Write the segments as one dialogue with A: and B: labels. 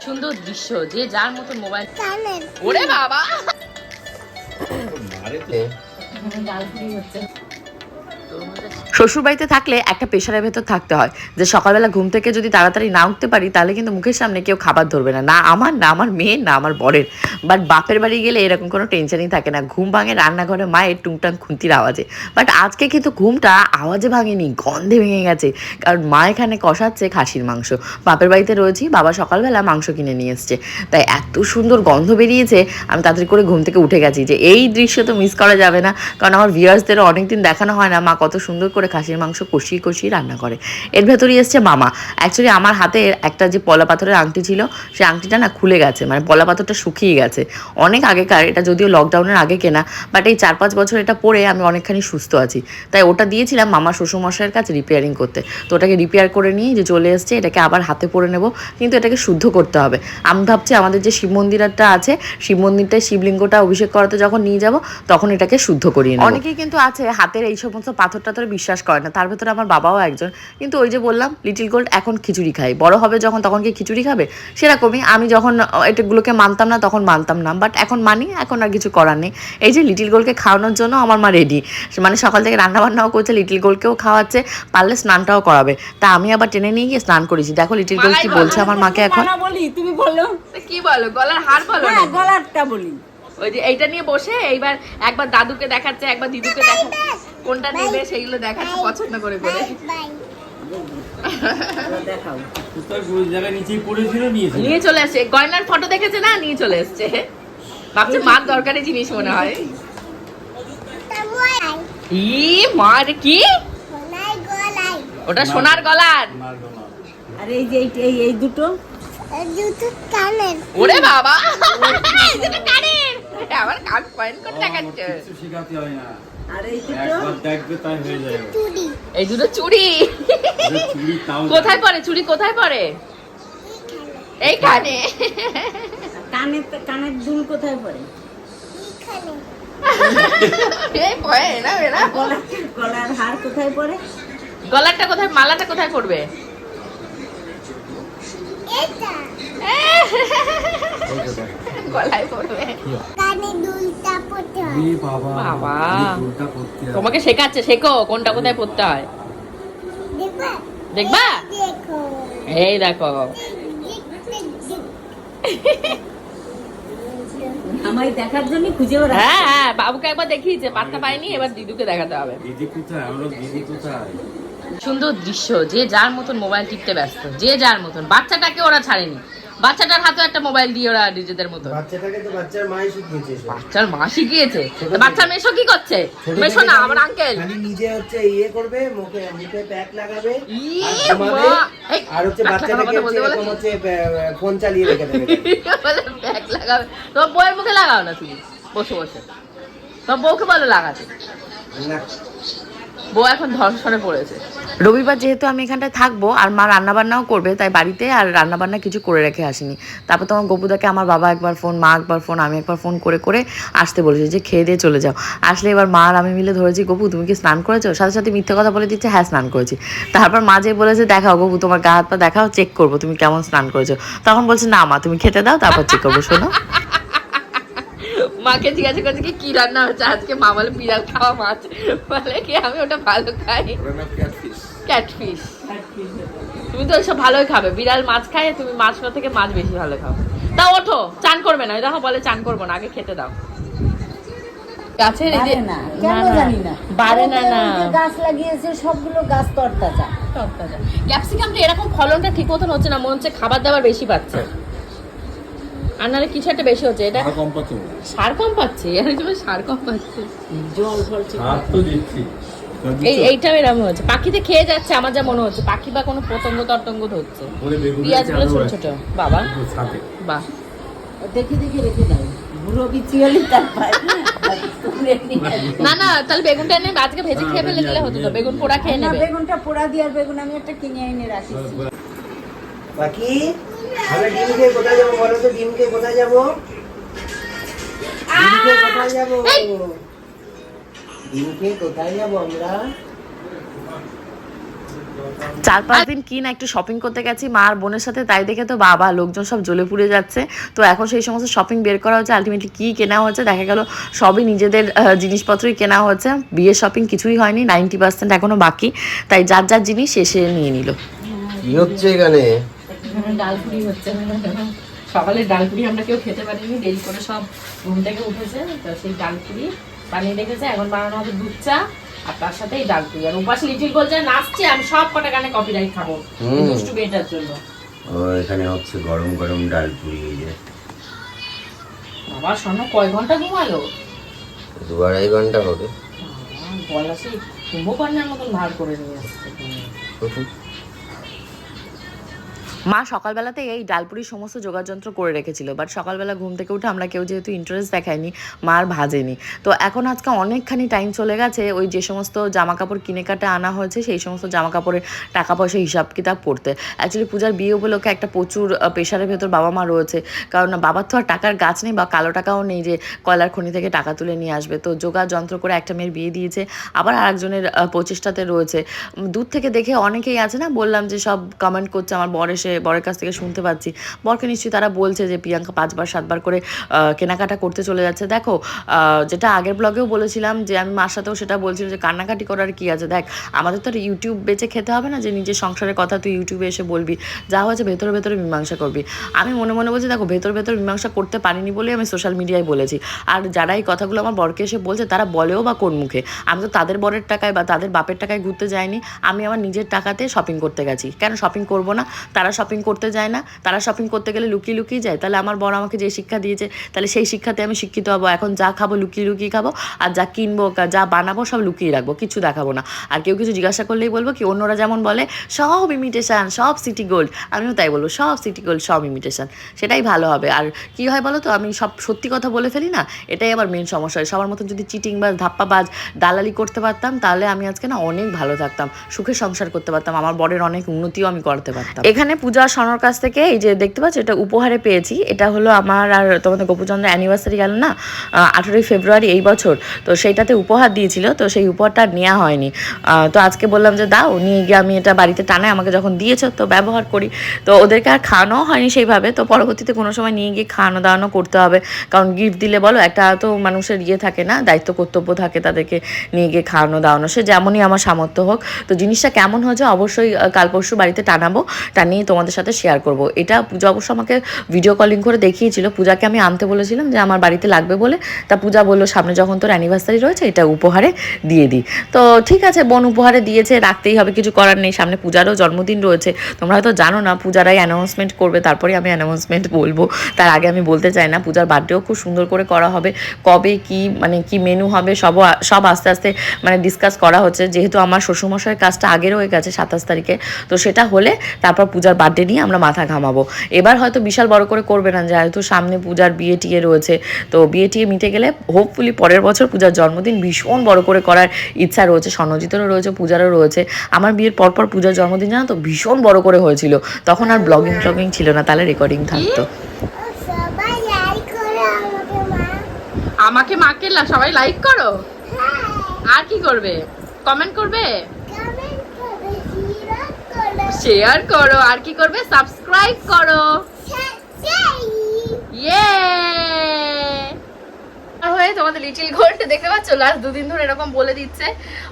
A: সুন্দর দৃশ্য যে যার মতো মোবাইল ওরে বাবা! শ্বশুর বাড়িতে থাকলে একটা প্রেশারের ভেতর থাকতে হয়। যে সকালবেলা ঘুম থেকে যদি তাড়াতাড়ি না উঠতে পারি, তাহলে কিন্তু মুখের সামনে কেউ খাবার ধরবে না। না আমার না আমার মেয়ের, না আমার বরের। বাট বাপের বাড়ি গেলে এরকম কোনো টেনশনই থাকে না। ঘুম ভাঙে রান্নাঘরে মায়ের টুংটাং খুন্তির আওয়াজে। বাট আজকে কিন্তু ঘুমটা আওয়াজে ভাঙেনি, গন্ধে ভেঙে গেছে। কারণ মা এখানে কষাচ্ছে খাসির মাংস। বাপের বাড়িতে রয়েছি, বাবা সকালবেলা মাংস কিনে নিয়ে এসছে। তাই এত সুন্দর গন্ধ বেরিয়েছে, আমি তাড়াতাড়ি করে ঘুম থেকে উঠে গেছি যে এই দৃশ্য তো মিস করা যাবে না। কারণ আমার ভিউয়ার্সদেরও অনেকদিন দেখানো হয় না। মা কত সুন্দর করে খাসির মাংস কষিয়ে কষিয়ে রান্না করে। এর ভেতরেই এসছে মামা। অ্যাকচুয়ালি আমার হাতে একটা যে পলা পাথরের আংটি ছিল, সেই আংটিটা না খুলে গেছে মানে পলা পাথরটা শুকিয়ে গেছে। অনেক আগেকার, এটা যদিও লকডাউনের আগে কেনা বাট এই চার পাঁচ বছর এটা পরে আমি অনেকখানি সুস্থ আছি। তাই ওটা দিয়েছিলাম মামা শ্বশুরমশাইয়ের কাছে রিপেয়ারিং করতে। তো ওটাকে রিপেয়ার করে নিয়ে যে চলে এসছে, এটাকে আবার হাতে পরে নেব, কিন্তু এটাকে শুদ্ধ করতে হবে। আমি ভাবছি আমাদের যে শিব মন্দিরটা আছে, শিব মন্দিরটায় শিবলিঙ্গটা অভিষেক করাতে যখন নিয়ে যাব, তখন এটাকে শুদ্ধ করিয়ে অনেকেই কিন্তু আছে, হাতের এই সমস্ত পাথর টাথরে বিশ্বাস করে না। তার ভেতরে আমার বাবাও একজন। কিন্তু ওই যে বললাম লিটিল গোল্ড এখন খিচুড়ি খাই বড় হবে যখন তখন কি খিচুড়ি খাবে? সেরকমই আমি যখন এটাগুলোকে মানতাম না তখন মানতাম না। বাট এখন মানি এখন আর কিছু করার নেই। এই যে লিটিল গোলকে খাওয়ানোর জন্য আমার মা রেডি মানে সকাল থেকে রান্না বান্নাও করছে লিটিল গোলকেও খাওয়াচ্ছে পারলে স্নানটাও করাবে। তা আমি আবার টেনে নিয়ে গিয়ে স্নান করেছি। দেখো লিটিল গোল কি বলছে আমার মাকে এখন।
B: বলি তুমি বলো।
A: কি বলো? গলার হার বলো
B: হ্যাঁ গলারটা বলি।
A: ওই যে এইটা নিয়ে বসে এইবার একবার দাদুকে দেখাচ্ছে একবার দিদুকে দেখাচ্ছে। কোনটা নেবে সেইগুলো দেখাচ্ছে পছন্দ করে করে নিয়ে চলে। আসছে। গয়নার ফটো দেখেছে না? নিয়ে চলে এসছে। ভাবছে মার দরকারি জিনিস মনে হয়। ই মার কি? ওটা সোনার গলার।
B: আর এই যে এই- এই এই দুটো।
A: ওরে বাবা! আমার কান পয়েন্ট করে দেখাচ্ছে।
C: কিছু শেখাতে হয় না।
B: আর এই দুটো?
C: দেখবে তাই হয়ে যাবে।
A: এই দুটো চুড়ি। কোথায় পড়ে? চুড়ি কোথায় পড়ে? এই কানে
B: কানের কানের দুল কোথায় পড়ে?
A: এই পড়ে না এরা।
B: গলার গলার হার কোথায় পড়ে?
A: গলারটা কোথায় মালাটা কোথায় পড়বে? গলায় পড়বে।
C: বাবা।
A: তোমাকে শেখাচ্ছে শেখো কোনটা কোথায় পড়তে হয়। দেখবা? এই দেখো।
B: আমায় দেখার জন্য খুঁজে
A: হ্যাঁ হ্যাঁ বাবুকে একবার দেখিয়েছে পাত্তা পাইনি এবার দিদুকে দেখাতে হবে।
C: দিদি কোথায়? আমরা দিদি কোথায়?
A: সুন্দর দৃশ্য যে যার মতন মোবাইল টিপতে ব্যস্ত যে যার মতন। বাচ্চাটাকে ওরা ছাড়েনি। বাচ্চাটার হাতে একটা মোবাইল দিয়ে ওরা নিজেদের মতো।
D: বাচ্চাটাকে তো বাচ্চার মাই শিখিয়েছে
A: বাচ্চার মা শিখিয়েছে। তা বাচ্চার মেশো কি করছে? মেশো না আমার আঙ্কেল
D: খালি নিজে হচ্ছে ইয়ে করবে মুখে মুখে প্যাক লাগাবে আর আর হচ্ছে
A: প্যাক
D: বাচ্চাটাকে হচ্ছে ফোন চালিয়ে রেখে দেবে।
A: ব্যাগ লাগাবে। তোমার বউয়ের মুখে লাগাও না তুমি বসে বসে। তোমার বউকে বলো লাগাতে।
D: না।
A: বউ এখন ধর্ষণে পড়েছে। রবিবার যেহেতু আমি এখানটায় থাকব, আর মা রান্নাবান্নাও করবে, তাই বাড়িতে আর রান্নাবান্না কিছু করে রেখে আসিনি। তারপর তোমার গপুদাকে আমার বাবা একবার ফোন, মা একবার ফোন, আমি একবার ফোন করে করে আসতে বলেছি যে খেয়ে দিয়ে চলে যাও। আসলে এবার মা আর আমি মিলে ধরেছি, গপু, তুমি কি স্নান করেছ? সাথে সাথে মিথ্যে কথা বলে দিচ্ছে হ্যাঁ স্নান করেছি। তারপর মা যে বলেছে, দেখাও গপু, তোমার গা হাত পা দেখাও চেক করব, তুমি কেমন স্নান করেছ? তখন বলছে, না মা, তুমি খেতে দাও, তারপর চেক করব, শোনো। মাকে জিজ্ঞাসা করছে কি কি রান্না হচ্ছে আজকে মা বলে বিড়াল খাওয়া মাছ। বলে কি আমি ওটা ভালো খাই। ক্যাটফিশ তুমি তো ওইসব ভালোই খাবে। বিড়াল মাছ খায় তুমি মাছ থেকে মাছ বেশি ভালো খাও। তা ওঠো। চান করবে না। ওই দেখো বলে চান করব না। আগে খেতে দাও। গাছের এই যে
B: না। জানি না।
A: বাড়ে না না।
B: গাছ লাগিয়েছে সবগুলো গাছ তরতাজা।
A: ক্যাপসিকামটা এরকম ফলনটা ঠিক মতন হচ্ছে না। মনে হচ্ছে খাবার দাবার বেশি পাচ্ছে। আর নাহলে কিছু একটা বেশি হচ্ছে এটা
C: কম পাচ্ছ
A: সার কম পাচ্ছে? এর জন্য সার কম পাচ্ছে।
B: জল ফলছে
C: আর তো দিচ্ছি।
A: এই এইটাও এরকম হচ্ছে। পাখিতে খেয়ে যাচ্ছে আমার যা মনে হচ্ছে। পাখি বা কোনো পতঙ্গ তটঙ্গ ধরছে। পেঁয়াজগুলো ছোট ছোট। বাবা। বাহ।
B: দেখে দেখে রেখে দাও।
A: না না তাহলে বেগুনটা এনে আজকে ভেজে খেয়ে ফেলে দিলে হতো তো। বেগুন পোড়া খেয়ে নেবে।
B: বেগুনটা পোড়া দিয়ে আর বেগুন আমি একটা কিনে এনে রাখি
D: বাকি? আমরা ডিম খেয়ে কোথায় যাব বলো তো? ডিম খেয়ে কোথায় যাব? ডিম খেয়ে কোথায় যাব? ডিম খেয়ে কোথায় যাব আমরা?
A: চার পাঁচ দিন কি না একটু শপিং করতে গেছি মা আর বোনের সাথে তাই দেখে তো বাবা লোকজন সব জ্বলে পুড়ে যাচ্ছে। তো এখন সেই সমস্ত শপিং বের করা হচ্ছে আলটিমেটলি কি কেনা হচ্ছে দেখা গেল সবই নিজেদের জিনিসপত্রই কেনা হচ্ছে। বিয়ের শপিং কিছুই হয়নি নাইনটি পার্সেন্ট এখনও বাকি। তাই যার যার জিনিস শেষে নিয়ে নিল।
D: কি হচ্ছে এখানে?
A: ডালপুরি হচ্ছে। সকালে ডালপুরি আমরা কেউ খেতে পারিনি দেরি করে সব ঘুম থেকে উঠেছে। তো সেই ডালপুরি বানিয়ে রেখেছে এখন বানানো হবে দুধ চা আর তার সাথে এই ডালপুরি আর উপাস লিটিল বলছে নাচছে আমি সব কটা গানে কপিরাইট খাব দুষ্টু মেয়েটার জন্য।
D: ও এখানে হচ্ছে গরম গরম ডাল পুরি এই যে।
A: বাবা শোনো কয় ঘণ্টা ঘুমালো?
D: দু আড়াই ঘণ্টা হবে।
A: গলা সেই কুম্ভকর্ণের মতন ভার করে নিয়ে আসছে। মা সকালবেলাতে এই ডালপুরির সমস্ত যোগাযন্ত্র করে রেখেছিল বাট সকালবেলা ঘুম থেকে উঠে আমরা কেউ যেহেতু ইন্টারেস্ট দেখাইনি মা আর ভাজেনি। তো এখন আজকে অনেকখানি টাইম চলে গেছে, ওই যে সমস্ত জামা কাপড় কিনে কাটে আনা হয়েছে, সেই সমস্ত জামা কাপড়ের টাকা পয়সা হিসাব কিতাব পড়তে। অ্যাকচুয়ালি পূজার বিয়ে উপলক্ষে একটা প্রচুর প্রেশারের ভেতর বাবা মা রয়েছে, কারণ বাবার তো আর টাকার গাছ নেই বা কালো টাকাও নেই যে কয়লার খনি থেকে টাকা তুলে নিয়ে আসবে। তো যোগা যন্ত্র করে একটা মেয়ের বিয়ে দিয়েছে, আবার আরেকজনের প্রচেষ্টাতে রয়েছে। দূর থেকে দেখে অনেকেই আছে না, বললাম যে সব কমেন্ট করছে, আমার বর এসে বরের কাছ থেকে শুনতে পাচ্ছি। বরকে নিশ্চয়ই তারা বলছে যে, প্রিয়াঙ্কা পাঁচবার, সাতবার করে কেনাকাটা করতে চলে যাচ্ছে। দেখো যেটা আগের ব্লগেও বলেছিলাম যে, আমি মার সাথেও সেটা বলছিলাম যে, কান্নাকাটি করার কি আছে? দেখ, আমাদের তো ইউটিউব বেচে খেতে হবে না যে, নিজের সংসারের কথা তুই ইউটিউবে এসে বলবি। যা হয়েছে ভেতরে ভেতরে মীমাংসা করবি। আমি মনে মনে বলছি, দেখো, ভেতর ভেতর মীমাংসা করতে পারিনি বলেই আমি সোশ্যাল মিডিয়ায় বলেছি। আর যারা এই কথাগুলো আমার বরকে এসে বলছে, তারা বলেও বা কোন মুখে? আমি তো তাদের বরের টাকায় বা তাদের বাপের টাকায় ঘুরতে যাইনি। আমি আমার নিজের টাকাতে শপিং করতে গেছি। কেন শপিং করব না? তারা শপিং করতে যায় না, তারা শপিং করতে গেলে লুকিয়ে লুকিয়ে যায়। তাহলে আমার বড় আমাকে যে শিক্ষা দিয়েছে, তাহলে সেই শিক্ষাতে আমি শিক্ষিত হব। এখন যা খাব লুকিয়ে লুকিয়ে খাব, আর যা কিনবো যা বানাবো সব লুকিয়ে রাখব, কিছু দেখাবো না। আর কেউ কিছু জিজ্ঞাসা করলেই বলব কি, অন্যরা যেমন বলে, সব ইমিটেশন সব সিটি গোল্ড আমিও তাই বলব, সব সিটি গোল্ড সব ইমিটেশন সেটাই ভালো হবে। আর কি হয় বলো তো, আমি সব সত্যি কথা বলে ফেলি না, এটাই আমার মেন সমস্যা। হয় সবার মতন যদি চিটিং বাজ ধাপ্পাবাজ, দালালি করতে পারতাম, তাহলে আমি আজকে না অনেক ভালো থাকতাম। সুখে সংসার করতে পারতাম, আমার বরের অনেক উন্নতিও আমি করতে পারতাম। এখানে পূজা সনর কাছ থেকে এই যে দেখতে পাচ্ছ, এটা উপহারে পেয়েছি। এটা হলো আমার আর তোমাদের গোপুচন্দ্রের অ্যানিভার্সারি গেল না আঠেরোই ফেব্রুয়ারি এই বছর। তো সেইটাতে উপহার দিয়েছিল, তো সেই উপহারটা নেওয়া হয়নি। তো আজকে বললাম যে, দাও, নিয়ে গিয়ে আমি এটা বাড়িতে টানায় আমাকে যখন দিয়েছ তো ব্যবহার করি। তো ওদেরকে আর খাওয়ানো হয়নি সেইভাবে, তো পরবর্তীতে কোনো সময় নিয়ে গিয়ে খাওয়ানো দাওয়ানো করতে হবে। কারণ গিফট দিলে বলো, একটা তো মানুষের ইয়ে থাকে না, দায়িত্ব, কর্তব্য থাকে তাদেরকে নিয়ে গিয়ে খাওয়ানো দাওয়ানো। সে যেমনই আমার সামর্থ্য হোক। তো জিনিসটা কেমন হয়েছে অবশ্যই কাল পরশু বাড়িতে টানাবো। টানিয়ে তোমাদের সাথে শেয়ার করব। এটা পূজা অবশ্য আমাকে ভিডিও কলিং করে দেখিয়েছিল। পূজাকে আমি আনতে বলেছিলাম যে, আমার বাড়িতে লাগবে বলে। তা পূজা বলল, সামনে যখন তোর অ্যানিভার্সারি রয়েছে, এটা উপহারে দিয়ে দিই তো ঠিক আছে, বোন উপহারে দিয়েছে, রাখতেই হবে, কিছু করার নেই। সামনে পূজারও জন্মদিন রয়েছে। তোমরা হয়তো জানো না, পূজারাই অ্যানাউন্সমেন্ট করবে, তারপরে আমি অ্যানাউন্সমেন্ট বলব। তার আগে আমি বলতে চাই না, পূজার বার্থডেও খুব সুন্দর করে করা হবে। কবে কি মানে কি মেনু হবে সব সব আস্তে আস্তে মানে ডিসকাস করা হচ্ছে। যেহেতু আমার শ্বশুরমশাইয়ের কাজটা আগের হয়ে গেছে সাতাশ তারিখে, তো সেটা হলে তারপর পূজার বার্থডে নিয়ে আমরা মাথা ঘামাবো। এবার হয়তো বিশাল বড় করে করবে না, যেহেতু সামনে পূজার বিয়ে টিয়ে রয়েছে। তো বিয়ে টিয়ে মিটে গেলে হোপফুলি পরের বছর পূজার জন্মদিন ভীষণ বড় করে করার ইচ্ছা রয়েছে, স্বর্ণজিতেরও রয়েছে, পূজারও রয়েছে। আমার বিয়ের পরপর পূজার জন্মদিন জানো তো ভীষণ বড় করে হয়েছিল। তখন আর ব্লগিং ট্লগিং ছিল না, তাহলে রেকর্ডিং থাকতো।
E: আমাকে
A: মাকে সবাই লাইক করো? আর কি করবে? কমেন্ট করবে
E: কমেন্ট করে শেয়ার করে
A: শেয়ার করো আর কি করবে? সাবস্ক্রাইব করো। ইয়ে হয়ে তোমাদের লিটিল গোল্ড দেখতে পাচ্ছ? লাস্ট দুদিন ধরে এরকম বলে দিচ্ছে।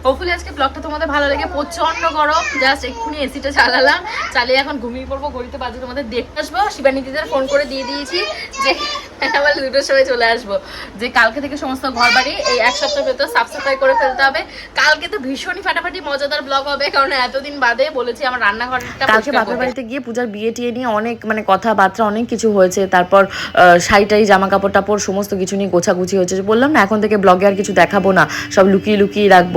A: হোপফুলি আজকে ব্লগটা তোমাদের ভালো লেগে। প্রচণ্ড গরম। জাস্ট এক্ষুনি এসিটা চালালাম। চালিয়ে এখন ঘুমিয়ে পড়ব। বাজে তোমাদের দেখতে আসব। শিবানীদিদের ফোন করে দিয়ে দিয়েছি যে আবার দুটোর সময় চলে আসব। যে কালকে থেকে সমস্ত ঘর বাড়ি এই এক সপ্তাহের ভেতর করে ফেলতে হবে। কালকে তো ভীষণই ফাটাফাটি মজাদার ব্লগ হবে কারণ এতদিন বাদে বলেছি আমার রান্নাঘরটা কালকে বাপের বাড়িতে গিয়ে পূজার বিয়ে টিয়ে নিয়ে অনেক মানে কথাবার্তা অনেক কিছু হয়েছে। তারপর শাড়িটাই জামা কাপড় টাপড় সমস্ত কিছু নিয়ে গোছাগুছি হয়েছে বললাম না, এখন থেকে ব্লগে আর কিছু দেখাবো না, সব লুকিয়ে লুকিয়ে রাখব।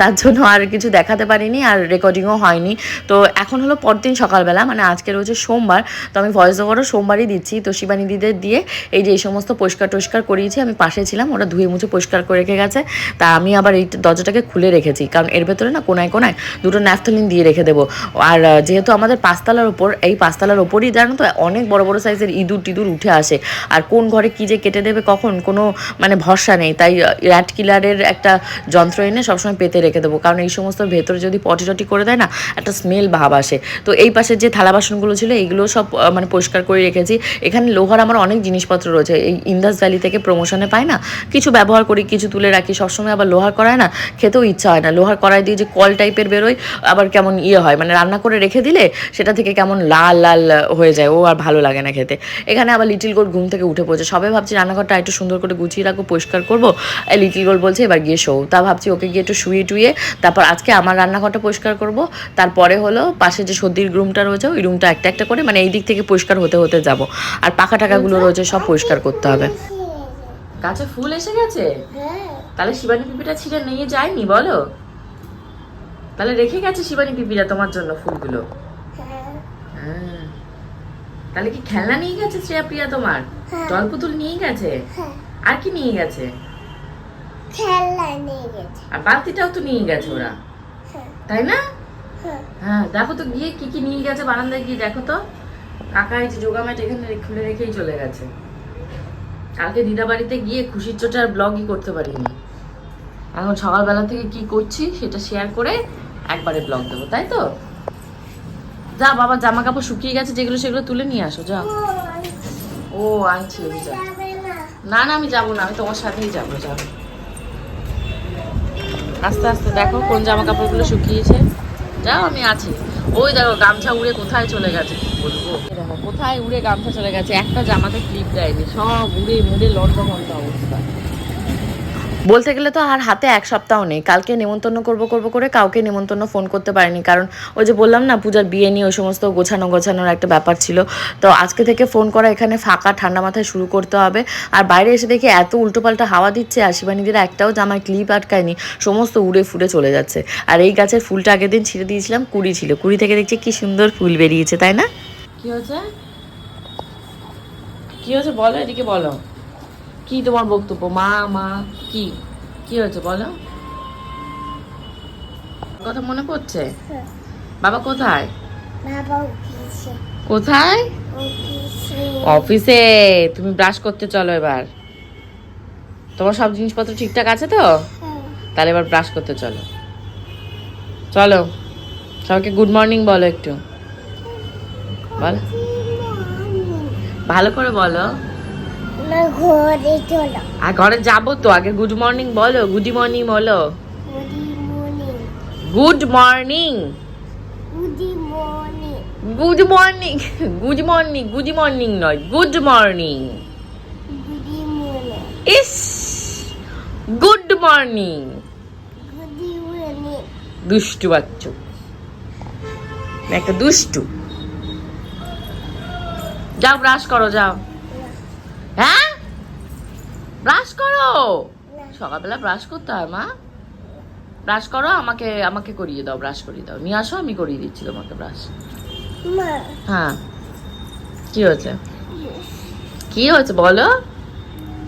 A: তার জন্য আর কিছু দেখাতে পারিনি আর রেকর্ডিংও হয়নি। তো এখন হলো পরদিন সকালবেলা মানে আজকে রয়েছে সোমবার, তো আমি ভয়েস ওভারও সোমবারই দিচ্ছি। তো শিবানী দিদের দিয়ে এই যে এই সমস্ত পরিষ্কার টরিষ্কার করিয়েছি, আমি পাশে ছিলাম, ওরা ধুয়ে মুছে পরিষ্কার করে রেখে গেছে। তা আমি আবার এই দরজাটাকে খুলে রেখেছি, কারণ এর ভেতরে না কোনায় কোনায় দুটো ন্যাফথলিন দিয়ে রেখে দেবো। আর যেহেতু আমাদের পাঁচতলার ওপর, এই পাঁচতলার ওপরই জানো তো, অনেক বড় বড় সাইজের ইঁদুর টিদুর উঠে আসে। আর কোন ঘরে কী যে কেটে দেবে কখন, কোনো মানে ভরসা নেই। তাই র্যাট কিলারের একটা যন্ত্র এনে সবসময় পেতে রেখে দেবো। কারণ এই সমস্ত ভেতরে যদি পটি টটি করে দেয় না, একটা স্মেল ভাব আসে। তো এই পাশের যে থালা বাসনগুলো ছিল, এইগুলো সব মানে পরিষ্কার করে রেখেছি। এখানে লোহার আমার অনেক জিনিসপত্র রয়েছে। এই ইন্দাস ভ্যালি থেকে প্রমোশনে পাই না, কিছু ব্যবহার করি, কিছু তুলে রাখি। সবসময় আবার লোহার করায় না, খেতেও ইচ্ছা হয় না। লোহার কড়াই দিয়ে যে কল টাইপের বেরোয়, আবার কেমন ইয়ে হয়। মানে রান্না করে রেখে দিলে সেটা থেকে কেমন লাল লাল হয়ে যায়। ও আর ভালো লাগে না খেতে। এখানে আবার লিটিল গোট ঘুম থেকে উঠে পড়েছে। সবে ভাবছি রান্নাঘরটা একটু সুন্দর করে গুছিয়ে রাখব পরিষ্কার করব। লিটিল গোল্ড বলছে এবার গিয়ে শো তা ভাবছি ওকে গিয়ে একটু শুয়ে টুয়ে তারপর আজকে আমার রান্নাঘরটা পরিষ্কার করব। তারপরে হলো পাশে যে সর্দির রুমটা রয়েছে ওই রুমটা একটা একটা করে মানে এই দিক থেকে পরিষ্কার হতে হতে যাব। আর পাখা টাকাগুলো রয়েছে সব পরিষ্কার করতে হবে। গাছে ফুল এসে গেছে? তাহলে শিবানী পিপিটা ছিঁড়ে নিয়ে যায়নি বলো? তাহলে রেখে গেছে শিবানী পিপিরা তোমার জন্য ফুলগুলো?
E: হ্যাঁ।
A: তাহলে কি খেলনা নিয়ে গেছে শ্রেয়া প্রিয়া তোমার?
E: হ্যাঁ।
A: জল পুতুল নিয়ে গেছে?
E: হ্যাঁ।
A: আর কি নিয়ে গেছে?
E: খেলনা নিয়ে গেছে।
A: আর বালতিটাও তো নিয়ে গেছে ওরা।
E: হ্যাঁ।
A: তাই না?
E: হ্যাঁ।
A: হ্যাঁ দেখো তো গিয়ে কি কি নিয়ে গেছে বারান্দায় গিয়ে দেখো তো। কাকা এই যে যোগাম্যাট এখানে রে- খুলে রেখেই চলে গেছে। কালকে দিদা বাড়িতে গিয়ে খুশির চোটে আর ব্লগই করতে পারিনি। এখন সকালবেলা থেকে কি করছি সেটা শেয়ার করে একবারে ব্লগ দেবো তাই তো? যা বাবা জামা কাপড় শুকিয়ে গেছে যেগুলো সেগুলো তুলে নিয়ে আসো যা ও আনছি আমি যাও।
E: যাবে না
A: না, আমি যাব না, আমি তোমার সাথেই যাব যাব আস্তে আস্তে, দেখো কোন জামা কাপড়গুলো শুকিয়েছে। যাও, আমি আছি। ওই দেখো, গামছা উড়ে কোথায় চলে গেছে? বলব। দেখো, কোথায় উড়ে গামছা চলে গেছে? একটা জামাতে ক্লিপ দেয়নি, সব উড়ে মুড়ে লন্ডা মন্ডা অবস্থা। বলতে গেলে তো আর হাতে এক সপ্তাহ নেই। কালকে নেমন্তন্ন করব করব করে কাউকে নেমন্তন্ন ফোন করতে পারিনি। কারণ ওই যে বললাম না, পূজার বিয়ে নিয়ে ওই সমস্ত গোছানো গোছানোর একটা ব্যাপার ছিল। তো আজকে থেকে ফোন করা এখানে ফাঁকা, ঠান্ডা মাথায় শুরু করতে হবে। আর বাইরে এসে দেখি এত উল্টোপাল্টা হাওয়া দিচ্ছে, আর শিবানীদের একটাও জামার ক্লিপ আটকায়নি। সমস্ত উড়ে ফুড়ে চলে যাচ্ছে। আর এই গাছের ফুলটা আগের দিন ছিঁড়ে দিয়েছিলাম, কুড়ি ছিল। কুড়ি থেকে দেখছি কি সুন্দর ফুল বেরিয়েছে, তাই না? কি হয়েছে? কি হয়েছে বলো, এদিকে বলো। কি তোমার বক্তব্য? মা মা কি? কি হয়েছে বলো? কথা মনে পড়ছে?
E: হ্যাঁ।
A: বাবা কোথায়? কোথায়? অফিসে। তুমি ব্রাশ করতে চলো এবার। তোমার সব জিনিসপত্র ঠিকঠাক আছে তো?
E: হ্যাঁ।
A: তাহলে এবার ব্রাশ করতে চলো। চলো। সবাইকে গুড মর্নিং বলো একটু। বল। ভালো করে বলো।
E: ঘরে চলো।
A: আর ঘরে যাব তো আগে গুড মর্নিং বলো গুডি মর্নিং বলো।
E: Good morning
A: good morning
E: good morning
A: good morning নয় গুড মর্নিং ইস গুড মর্নিং দুষ্টু বাচ্চু। একটা দুষ্টু। যাও ব্রাশ করো যাও। ব্রাশ করো। সকালবেলা ব্রাশ করতে হয় মা। ব্রাশ করো আমাকে আমাকে করিয়ে দাও ব্রাশ করিয়ে দাও। নিয়ে আসো আমি করিয়ে দিচ্ছি তোমাকে ব্রাশ হ্যাঁ। কি হয়েছে? কি হয়েছে বলো?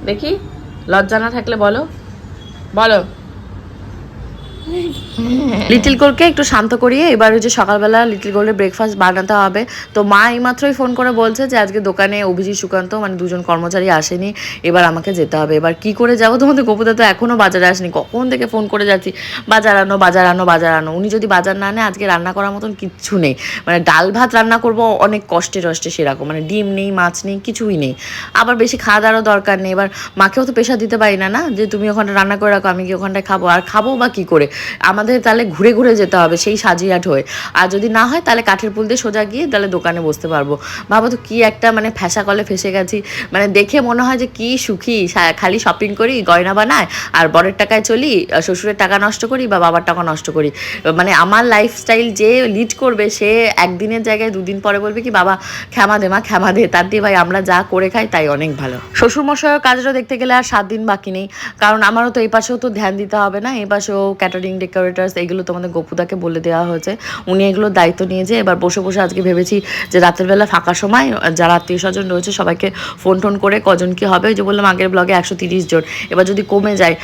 A: দেখি। লজ্জা না থাকলে বলো। বলো। লিটিল গোলকে একটু শান্ত করিয়ে এবার ওই যে সকালবেলা লিটিল গোল্ডের ব্রেকফাস্ট বানাতে হবে। তো মা এইমাত্রই ফোন করে বলছে যে, আজকে দোকানে অভিজিৎ সুকান্ত মানে দুজন কর্মচারী আসেনি, এবার আমাকে যেতে হবে। এবার কি করে যাব? তোমাদের গোপুদা তো এখনও বাজারে আসেনি। কখন থেকে ফোন করে যাচ্ছি? বাজার আনো বাজার আনো বাজার আনো উনি যদি বাজার না আনে আজকে রান্না করার মতন কিচ্ছু নেই। মানে ডাল ভাত রান্না করব, অনেক কষ্টে টষ্টে সেরকম। মানে ডিম নেই, মাছ নেই, কিছুই নেই। আবার বেশি খাওয়া দাওয়ারও দরকার নেই। এবার মাকেও তো পেশা দিতে পারি না না? যে, তুমি ওখানে রান্না করে রাখো, আমি কি ওখানটায় খাব। আর খাব বা কি করে? আমাদের তাহলে ঘুরে ঘুরে যেতে হবে সেই সাজিয়াট হয়ে। আর যদি না হয়, তাহলে কাঠের পুল দিয়ে সোজা গিয়ে তাহলে দোকানে বসতে পারব। ভাবো তো কি একটা মানে ফ্যাসা কলে ফেসে গেছি। মানে দেখে মনে হয় যে কি সুখী খালি শপিং করি, গয়না বানায় আর বরের টাকায় চলি শ্বশুরের টাকা নষ্ট করি, বা বাবার টাকা নষ্ট করি। মানে আমার লাইফস্টাইল যে লিড করবে, সে একদিনের জায়গায় দুদিন পরে বলবে কি, বাবা, ক্ষমা দে মা, ক্ষমা দে, তার দিয়ে ভাই আমরা যা করে খাই, তাই অনেক ভালো। শ্বশুরমশাইয়ের কাজটা দেখতে গেলে আর সাত দিন বাকি নেই। কারণ আমারও তো এই পাশেও তো ধ্যান দিতে হবে না, এই পাশেও ক্যাটারিং ক্যাটারিং ডেকোরেটার্স এগুলো তোমাদের গোপুদাকে বলে দেওয়া হয়েছে। উনি এগুলোর দায়িত্ব নিয়েছে। এবার বসে বসে আজকে ভেবেছি যে রাতের বেলা ফাঁকা সময়, যারা আত্মীয় স্বজন রয়েছে, সবাইকে ফোন টোন করে কজন কি হবে? যে বললাম আগের ব্লগে একশো তিরিশ জন। এবার যদি কমে যায়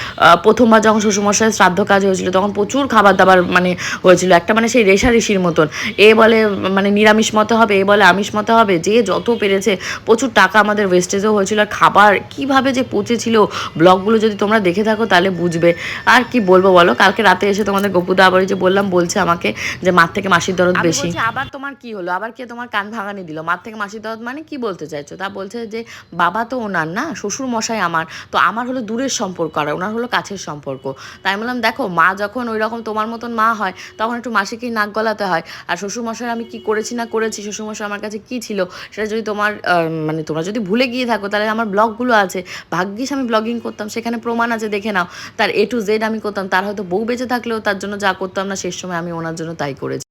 A: প্রথমবার যখন শ্বশুরমশাই শ্রাদ্ধ কাজ হয়েছিল, তখন প্রচুর খাবার দাবার মানে হয়েছিল। একটা মানে সেই রেশারেশির মতন। এ বলে মানে নিরামিষ মতো হবে, এ বলে আমিষ মতো হবে, যে যত পেরেছে, প্রচুর টাকা আমাদের ওয়েস্টেজও হয়েছিল। আর খাবার কীভাবে যে পচেছিল ব্লগগুলো যদি তোমরা দেখে থাকো, তাহলে বুঝবে। আর কি বলব বলো? কালকে রাতে এসে তোমাদের গপুদা আবার যে বললাম বলছে আমাকে যে মার থেকে মাসির দরদ বেশি। আবার তোমার কি হলো? আবার কে তোমার কান ভাঙানি দিল? মার থেকে মাসির দরদ মানে কি বলতে চাইছো? তা বলছে যে বাবা তো ওনার না শ্বশুর মশাই আমার তো আমার হলো দূরের সম্পর্ক আর ওনার হলো কাছের সম্পর্ক। তাই বললাম দেখো মা যখন ওই রকম তোমার মতন মা হয় তখন একটু মাসিকেই নাক গলাতে হয়। আর শ্বশুরমশাই আমি কি করেছি না করেছি শ্বশুরমশাই আমার কাছে কি ছিল সেটা যদি তোমার মানে তোমরা যদি ভুলে গিয়ে থাকো তাহলে আমার ব্লগগুলো আছে। ভাগ্যিস আমি ব্লগিং করতাম সেখানে প্রমাণ আছে দেখে নাও। তার এ টু জেড আমি করতাম তার হয়তো বউ বেঁচে থাকলেও তার জন্য যা করতাম না শেষ সময় আমি ওনার জন্য তাই করেছি।